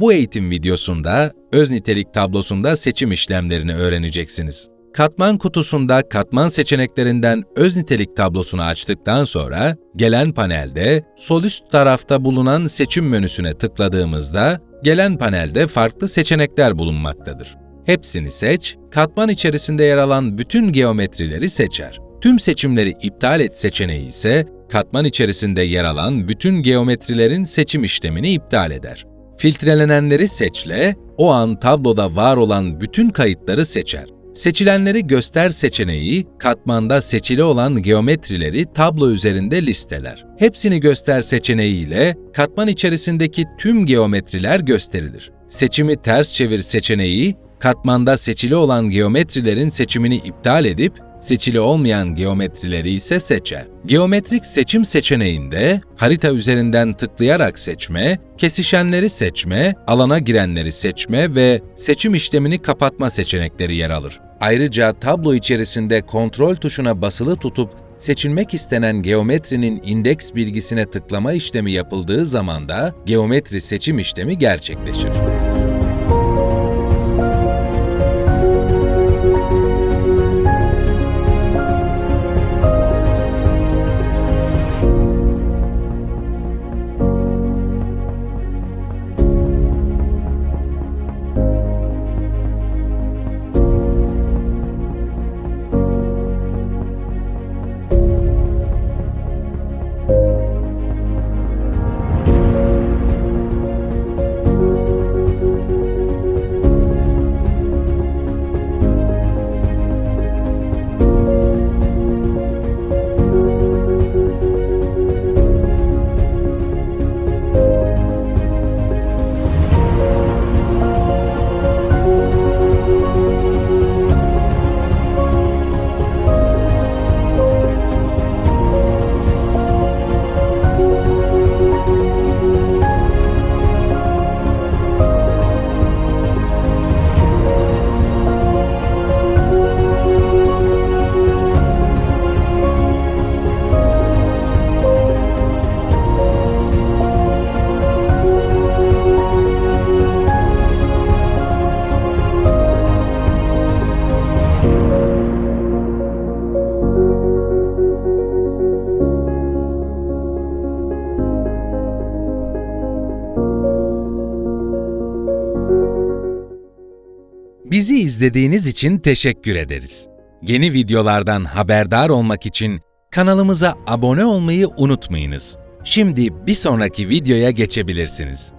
Bu eğitim videosunda öz nitelik tablosunda seçim işlemlerini öğreneceksiniz. Katman kutusunda katman seçeneklerinden öz nitelik tablosunu açtıktan sonra gelen panelde sol üst tarafta bulunan seçim menüsüne tıkladığımızda gelen panelde farklı seçenekler bulunmaktadır. Hepsini seç, katman içerisinde yer alan bütün geometrileri seçer. Tüm seçimleri iptal et seçeneği ise katman içerisinde yer alan bütün geometrilerin seçim işlemini iptal eder. Filtrelenenleri seçle, o an tabloda var olan bütün kayıtları seçer. Seçilenleri göster seçeneği, katmanda seçili olan geometrileri tablo üzerinde listeler. Hepsini göster seçeneğiyle katman içerisindeki tüm geometriler gösterilir. Seçimi ters çevir seçeneği, katmanda seçili olan geometrilerin seçimini iptal edip seçili olmayan geometrileri ise seçer. Geometrik seçim seçeneğinde harita üzerinden tıklayarak seçme, kesişenleri seçme, alana girenleri seçme ve seçim işlemini kapatma seçenekleri yer alır. Ayrıca tablo içerisinde kontrol tuşuna basılı tutup seçilmek istenen geometrinin indeks bilgisine tıklama işlemi yapıldığı zaman da geometri seçim işlemi gerçekleşir. Bizi izlediğiniz için teşekkür ederiz. Yeni videolardan haberdar olmak için kanalımıza abone olmayı unutmayınız. Şimdi bir sonraki videoya geçebilirsiniz.